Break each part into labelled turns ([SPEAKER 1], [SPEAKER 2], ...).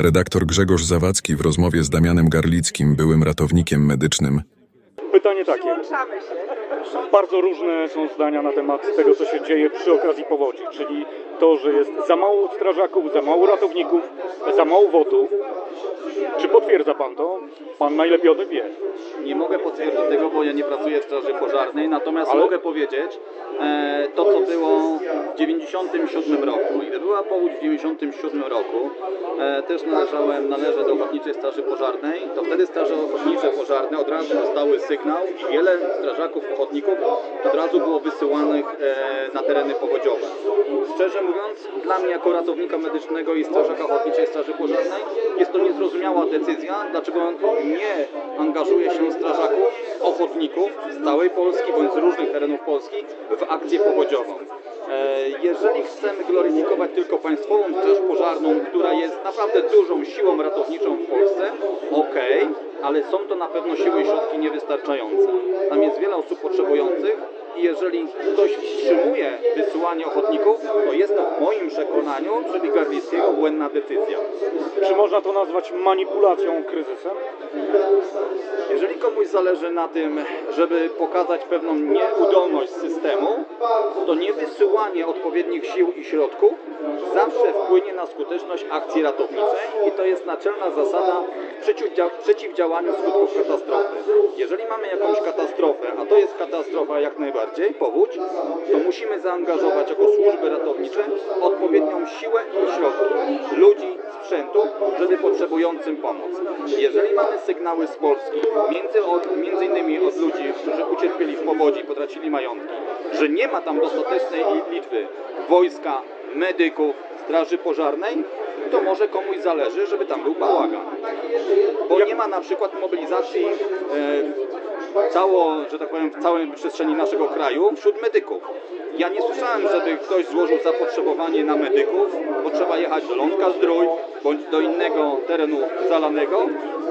[SPEAKER 1] Redaktor Grzegorz Zawadzki w rozmowie z Damianem Garlickim, byłym ratownikiem medycznym,
[SPEAKER 2] Pytanie takie. Bardzo różne są zdania na temat tego, co się dzieje przy okazji powodzi, czyli to, że jest za mało strażaków, za mało ratowników, za mało wotów. Czy potwierdza Pan to? Pan najlepiej o tym wie.
[SPEAKER 3] Nie mogę potwierdzić tego, bo ja nie pracuję w Straży Pożarnej, natomiast
[SPEAKER 2] Ale-
[SPEAKER 3] mogę powiedzieć e, to, co było w 97 roku. I gdy była powódź w 97 roku, e, też należałem, należę do Ochotniczej Straży Pożarnej, to wtedy Straże Ochotnicze Pożarne od razu dostały sygnał i wiele strażaków ochotników od razu było wysyłanych e, na tereny powodziowe. Szczerze mówiąc, dla mnie jako ratownika medycznego i strażaka Ochotniczej Straży Pożarnej jest to niezrozumiała decyzja, dlaczego nie angażuje się strażaków, ochotników z całej Polski bądź z różnych terenów Polski w akcję powodziową. E, Jeżeli chcemy gloryfikować tylko Państwową Straż Pożarną, która jest naprawdę dużą siłą ratowniczą w Polsce, okej, ale są to na pewno siły i środki niewystarczające. Tam jest wiele osób potrzebujących i jeżeli ktoś wstrzymuje wysyłanie ochotników, to jest to w moim przekonaniu, czyli Garlickiego, błędna decyzja.
[SPEAKER 2] Czy można to nazwać manipulacją kryzysem?
[SPEAKER 3] Jeżeli komuś zależy na tym, żeby pokazać pewną nieudolność systemu, to niewysyłanie odpowiednich sił i środków zawsze wpłynie na skuteczność akcji ratowniczej i to jest naczelna zasada w przeciwdzia- przeciwdziałaniu skutków katastrofy. Jeżeli mamy jakąś katastrofę, a to jest katastrofa jak najbardziej, powódź, to musimy zaangażować jako służby ratownicze odpowiednią siłę i środki, ludzi, sprzętu, żeby potrzebującym pomóc. Jeżeli mamy sygnały z Polski, między, od, między innymi od ludzi, którzy ucierpieli w powodzi, potracili majątki, że nie ma tam dostatecznej liczby wojska, medyków, straży pożarnej, to może komuś zależy, żeby tam był bałagan. Bo nie ma na przykład mobilizacji e, cało, że tak powiem, w całej przestrzeni naszego kraju wśród medyków. Ja nie słyszałem, żeby ktoś złożył zapotrzebowanie na medyków, bo trzeba jechać do Lądka Zdrój bądź do innego terenu zalanego,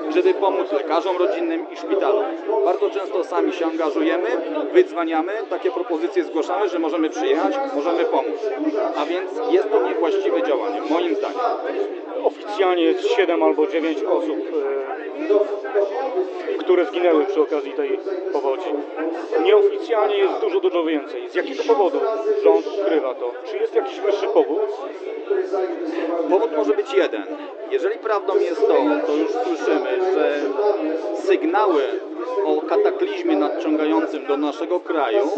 [SPEAKER 3] żeby pomóc lekarzom rodzinnym i szpitalom. Bardzo często sami się angażujemy, wydzwaniamy, takie propozycje zgłaszamy, że możemy przyjechać, możemy pomóc. A więc jest to niewłaściwe działanie, moim zdaniem.
[SPEAKER 2] Oficjalnie jest 7 albo 9 osób, e, które zginęły przy okazji tej powodzi. Nieoficjalnie jest dużo, dużo więcej. Z jakiego powodu rząd ukrywa to? Czy jest jakiś wyższy powód?
[SPEAKER 3] Powód może być jeden. Jeżeli prawdą jest to, to już słyszymy, że sygnały o kataklizmie nadciągającym do naszego kraju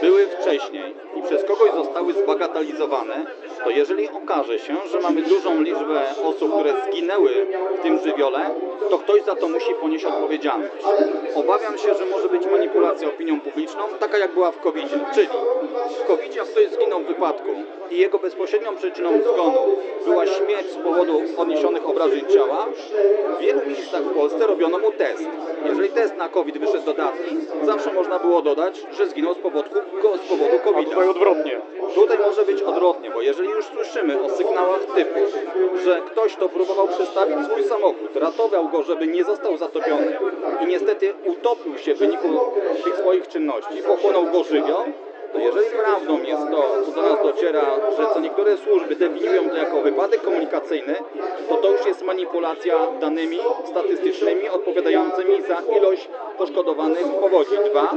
[SPEAKER 3] były wcześniej i przez kogoś zostały zbagatelizowane, to jeżeli okaże się, że mamy dużą liczbę osób, które zginęły w tym żywiole, to ktoś za to musi ponieść odpowiedzialność. Obawiam się, że może być manipulacja opinią publiczną, taka jak była w covid czyli w covid ktoś zginął w wypadku i jego bezpośrednią przyczyną zgonu była śmierć z powodu odniesionych obrażeń ciała, w wielu miejscach w Polsce robiono mu test. Jeżeli test na COVID wyszedł dodatni, zawsze można było dodać, że zginął z powodu, z powodu
[SPEAKER 2] A
[SPEAKER 3] covid
[SPEAKER 2] tutaj odwrotnie.
[SPEAKER 3] Tutaj może być odwrotnie, bo jeżeli już słyszymy o sygnałach typu, że ktoś to próbował przestawić swój samochód, ratował go, żeby nie został zatopiony i niestety utopił się w wyniku tych swoich czynności, pochłonął go żywioł, to jeżeli prawdą jest to, co do nas dociera, że co niektóre służby definiują to jako wypadek komunikacyjny, to to już jest manipulacja danymi statystycznymi odpowiadającymi za ilość poszkodowanych w powodzi. Dwa,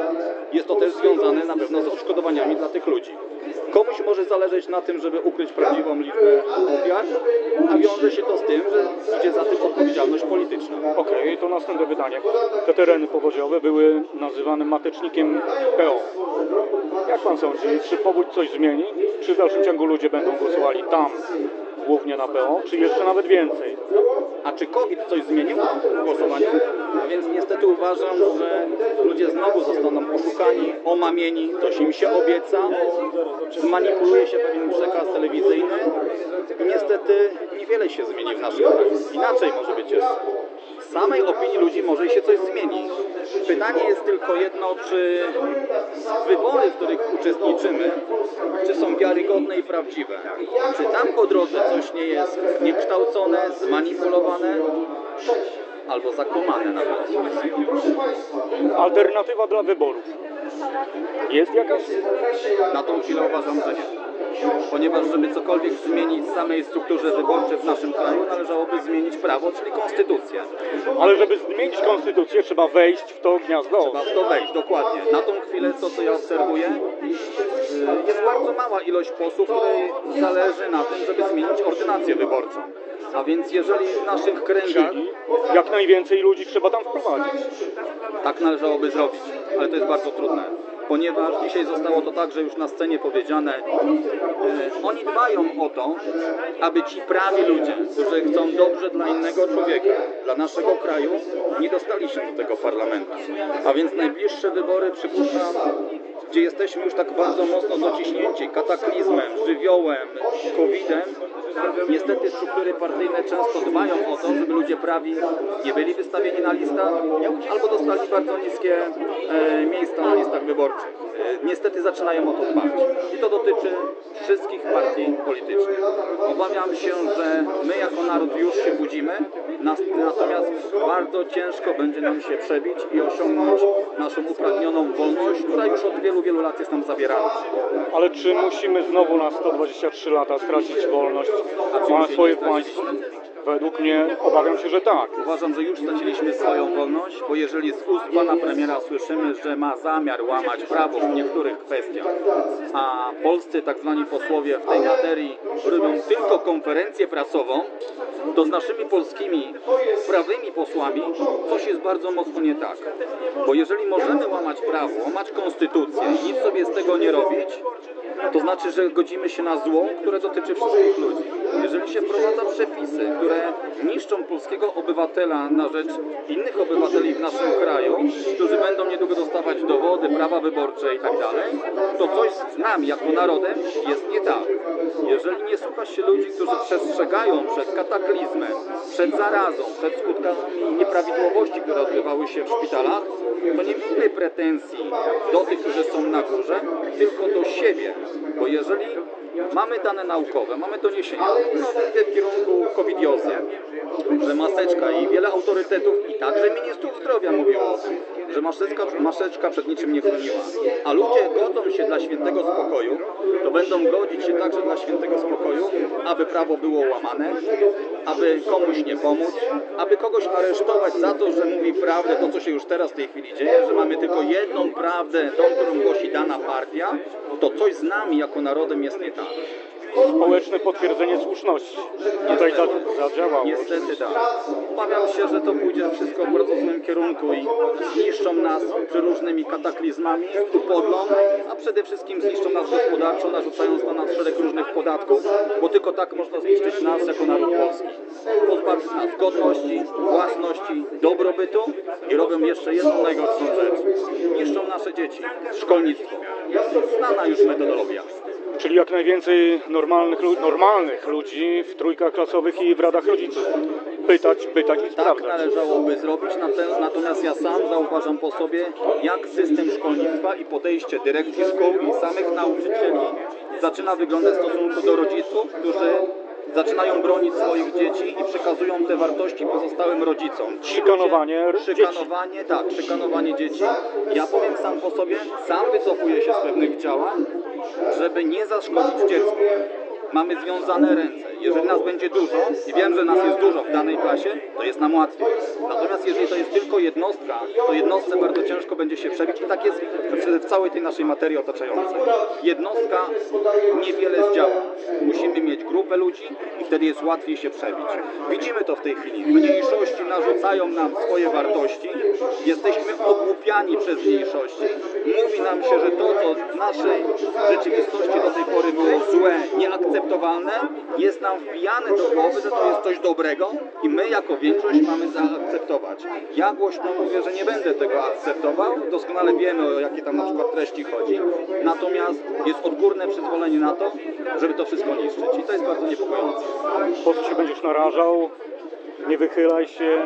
[SPEAKER 3] jest to też związane na pewno z odszkodowaniami dla tych ludzi. Komuś może zależeć na tym, żeby ukryć prawdziwą liczbę ofiar, a wiąże się to z tym, że idzie za tym odpowiedzialność polityczna.
[SPEAKER 2] Okej, to następne pytanie. Te tereny powodziowe były nazywane matecznikiem PO. Jak pan sądzi, czy powódź coś zmieni? Czy w dalszym ciągu ludzie będą głosowali tam, głównie na PO, czy jeszcze nawet więcej?
[SPEAKER 3] A czy COVID coś zmienił w głosowaniu? Więc niestety uważam, że ludzie znowu zostaną oszukani, omamieni, coś im się obieca, zmanipuluje się pewien przekaz telewizyjny i niestety niewiele się zmieni w naszym kraju. Inaczej może być samej opinii ludzi może się coś zmieni. Pytanie jest tylko jedno, czy wybory, w których uczestniczymy, czy są wiarygodne i prawdziwe. Czy tam po drodze coś nie jest niekształcone, zmanipulowane albo zakłamane nawet.
[SPEAKER 2] Alternatywa dla wyborów. Jest jakaś?
[SPEAKER 3] Na tą chwilę uważam, że nie. Ponieważ żeby cokolwiek zmienić w samej strukturze wyborczej w naszym kraju, należałoby zmienić prawo, czyli konstytucję.
[SPEAKER 2] Ale żeby zmienić konstytucję, trzeba wejść w to gniazdo.
[SPEAKER 3] Trzeba w to wejść, dokładnie. Na tą chwilę to, co ja obserwuję, y, jest bardzo mała ilość posłów, której zależy na tym, żeby zmienić ordynację wyborczą. A więc jeżeli w naszych kręgach
[SPEAKER 2] Czyli jak najwięcej ludzi trzeba tam wprowadzić.
[SPEAKER 3] tak należałoby zrobić, ale to jest bardzo trudne. Ponieważ dzisiaj zostało to także już na scenie powiedziane, e, oni dbają o to, aby ci prawi ludzie, którzy chcą dobrze dla innego człowieka, dla naszego kraju, nie dostali się do tego parlamentu. A więc najbliższe wybory, przypuszczam, gdzie jesteśmy już tak bardzo mocno dociśnięci kataklizmem, żywiołem, COVID-em, niestety struktury partyjne często dbają o to, żeby ludzie prawi nie byli wystawieni na listach albo dostali bardzo niskie e, miejsca na listach wyborczych. E, niestety zaczynają o to dbać. I to dotyczy wszystkich partii politycznych. Obawiam się, że my jako naród już się budzimy, natomiast bardzo ciężko będzie nam się przebić i osiągnąć naszą upragnioną wolność, która już od wielu, wielu lat jest nam zabierana.
[SPEAKER 2] Ale czy musimy znowu na 123 lata stracić wolność ma swoje państwo? Według mnie obawiam się, że tak.
[SPEAKER 3] Uważam, że już straciliśmy swoją wolność, bo jeżeli z ust pana premiera słyszymy, że ma zamiar łamać prawo w niektórych kwestiach, a polscy tak zwani posłowie w tej materii robią tylko konferencję prasową, to z naszymi polskimi prawymi posłami coś jest bardzo mocno nie tak. Bo jeżeli możemy łamać prawo, łamać konstytucję i nic sobie z tego nie robić, to znaczy, że godzimy się na zło, które dotyczy wszystkich ludzi. Jeżeli się wprowadza przepisy, które niszczą polskiego obywatela na rzecz innych obywateli w naszym kraju, którzy będą niedługo dostawać dowody, prawa wyborcze i tak dalej, to coś z nami jako narodem jest nie tak. Jeżeli nie słucha się ludzi, którzy przestrzegają przed kataklizmem, przed zarazą, przed skutkami nieprawidłowości, które odbywały się w szpitalach, to nie miejmy pretensji do tych, którzy są na górze, tylko do siebie. Bo jeżeli mamy dane naukowe, mamy doniesienia, no w kierunku covidiozy, że maseczka i wiele autorytetów i także ministrów zdrowia mówiło o tym, że maseczka, maseczka przed niczym nie chroniła. A ludzie godzą się dla świętego spokoju, to będą godzić się także dla świętego spokoju, aby prawo było łamane, aby komuś nie pomóc, aby kogoś aresztować za to, że mówi prawdę, to co się już teraz w tej chwili dzieje, że mamy tylko jedną prawdę, tą, którą głosi dana partia, to coś z nami jako narodem jest nie tak.
[SPEAKER 2] Społeczne potwierdzenie słuszności. Tutaj za- zadziałało.
[SPEAKER 3] Niestety tak. Obawiam się, że to pójdzie wszystko w bardzo złym kierunku i zniszczą nas różnymi kataklizmami, upodlą, a przede wszystkim zniszczą nas gospodarczo, narzucając na nas szereg różnych podatków, bo tylko tak można zniszczyć nas jako naród polski. Pozbawić nas godności, własności, dobrobytu i robią jeszcze jedną najgorszą rzecz. Niszczą nasze dzieci, szkolnictwo. Znana już metodologia.
[SPEAKER 2] Czyli jak najwięcej normalnych, normalnych ludzi w trójkach klasowych i w radach rodziców. Pytać, pytać i
[SPEAKER 3] Tak
[SPEAKER 2] sprawdzać.
[SPEAKER 3] należałoby zrobić, nate- natomiast ja sam zauważam po sobie, jak system szkolnictwa i podejście dyrekcji szkół i samych nauczycieli zaczyna wyglądać w stosunku do rodziców, którzy zaczynają bronić swoich dzieci i przekazują te wartości pozostałym rodzicom.
[SPEAKER 2] Szykanowanie.
[SPEAKER 3] Szykanowanie, tak, szykanowanie dzieci. Ja powiem sam po sobie, sam wycofuję się z pewnych działań, żeby nie zaszkodzić dziecku. Mamy związane ręce. Jeżeli nas będzie dużo, i wiem, że nas jest dużo w danej klasie, to jest nam łatwiej. Natomiast jeżeli to jest tylko jednostka, to jednostce bardzo ciężko będzie się przebić i tak jest w- całej tej naszej materii otaczającej. Jednostka niewiele zdziała. Musimy mieć grupę ludzi i wtedy jest łatwiej się przebić. Widzimy to w tej chwili. Mniejszości narzucają nam swoje wartości. Jesteśmy ogłupiani przez mniejszości. Mówi nam się, że to, co w naszej rzeczywistości do tej pory było złe, nieakceptowalne, jest nam wbijane do głowy, że to jest coś dobrego i my jako większość mamy zaakceptować. Ja głośno mówię, że nie będę tego akceptował. Doskonale wiemy, o jakie tam na przykład treści chodzi. Natomiast jest odgórne przyzwolenie na to, żeby to wszystko niszczyć. I to jest bardzo niepokojące.
[SPEAKER 2] Po co się będziesz narażał? Nie wychylaj się.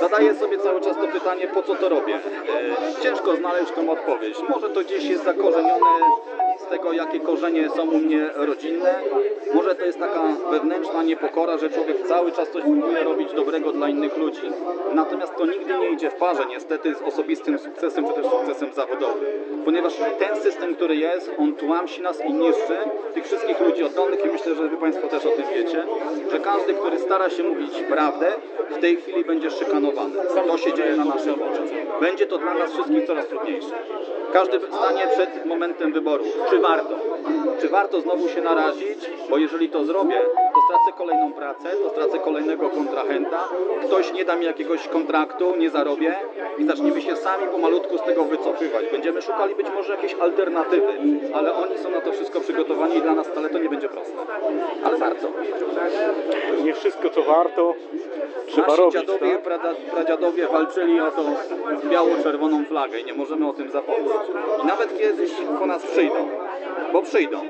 [SPEAKER 3] Zadaję sobie cały czas to pytanie, po co to robię. E, ciężko znaleźć tą odpowiedź. Może to gdzieś jest zakorzenione tego, jakie korzenie są u mnie rodzinne. Może to jest taka wewnętrzna niepokora, że człowiek cały czas coś próbuje robić dobrego dla innych ludzi. Natomiast to nigdy nie idzie w parze niestety z osobistym sukcesem czy też sukcesem zawodowym. Ponieważ ten system, który jest, on tłamsi nas i niszczy tych wszystkich ludzi oddolnych i myślę, że Wy Państwo też o tym wiecie, że każdy, który stara się mówić prawdę, w tej chwili będzie szykanowany. To się dzieje na naszych oczach. Będzie to dla nas wszystkich coraz trudniejsze. Każdy stanie przed momentem wyboru. Czy warto? Czy warto znowu się narazić? Bo jeżeli to zrobię, to stracę kolejną pracę, to stracę kolejnego kontrahenta, ktoś nie da mi jakiegoś kontraktu, nie zarobię i zaczniemy się sami pomalutku z tego wycofywać. Będziemy szukali być może jakiejś alternatywy, ale oni są na to wszystko przygotowani i dla nas wcale to nie będzie proste. Ale warto.
[SPEAKER 2] Nie wszystko co warto trzeba
[SPEAKER 3] Nasi
[SPEAKER 2] robić,
[SPEAKER 3] dziadowie
[SPEAKER 2] tak?
[SPEAKER 3] pradziadowie walczyli o tą biało-czerwoną flagę i nie możemy o tym zapomnieć. I nawet kiedyś po nas przyjdą, bo przyjdą,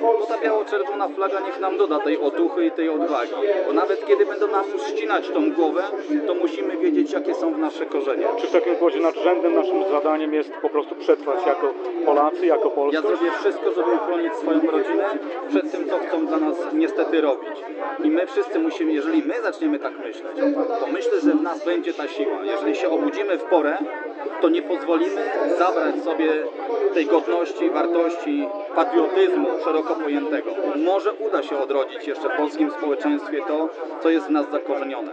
[SPEAKER 3] to ta biało-czerwona flaga niech nam doda tej otuchy i tej odwagi. Bo nawet kiedy będą nam ścinać tą głowę, to musimy wiedzieć, jakie są nasze korzenie.
[SPEAKER 2] Czy w takim układzie nadrzędnym naszym zadaniem jest po prostu przetrwać jako Polacy, jako Polska?
[SPEAKER 3] Ja zrobię wszystko, żeby uchronić swoją rodzinę przed tym, co chcą dla nas niestety robić. I my wszyscy musimy, jeżeli my zaczniemy tak myśleć, to myślę, że w nas będzie ta siła. Jeżeli się obudzimy w porę, to nie pozwolimy zabrać sobie tej godności, wartości, patriotyzmu szeroko pojętego. Może uda się odrodzić jeszcze w polskim społeczeństwie to, co jest w nas zakorzenione.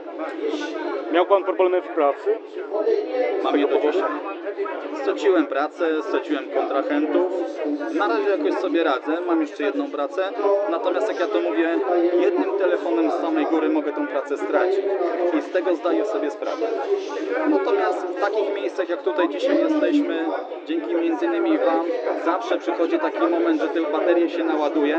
[SPEAKER 2] Miał Pan problemy w pracy?
[SPEAKER 3] Mam je do dzisiaj. Straciłem pracę, straciłem kontrahentów. Na razie jakoś sobie radzę, mam jeszcze jedną pracę. Natomiast jak ja to mówię, jednym telefonem z samej góry mogę tą pracę stracić. I z tego zdaję sobie sprawę. Natomiast w takich miejscach jak tutaj dzisiaj jesteśmy, dzięki innymi Wam, zawsze przychodzi taki moment, że te baterie się naładuje,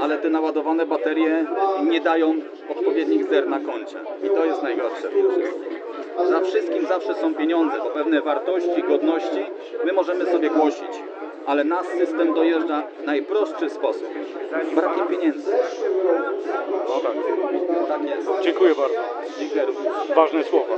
[SPEAKER 3] ale te naładowane baterie nie dają odpowiednich zer na koncie. I to jest najgorsze. Za wszystkim zawsze są pieniądze, bo pewne wartości, godności my możemy sobie głosić, ale nas system dojeżdża w najprostszy sposób. Brakiem pieniędzy.
[SPEAKER 2] No tak.
[SPEAKER 3] Tak jest.
[SPEAKER 2] Dziękuję bardzo.
[SPEAKER 3] Dziękuję również.
[SPEAKER 2] Ważne słowa.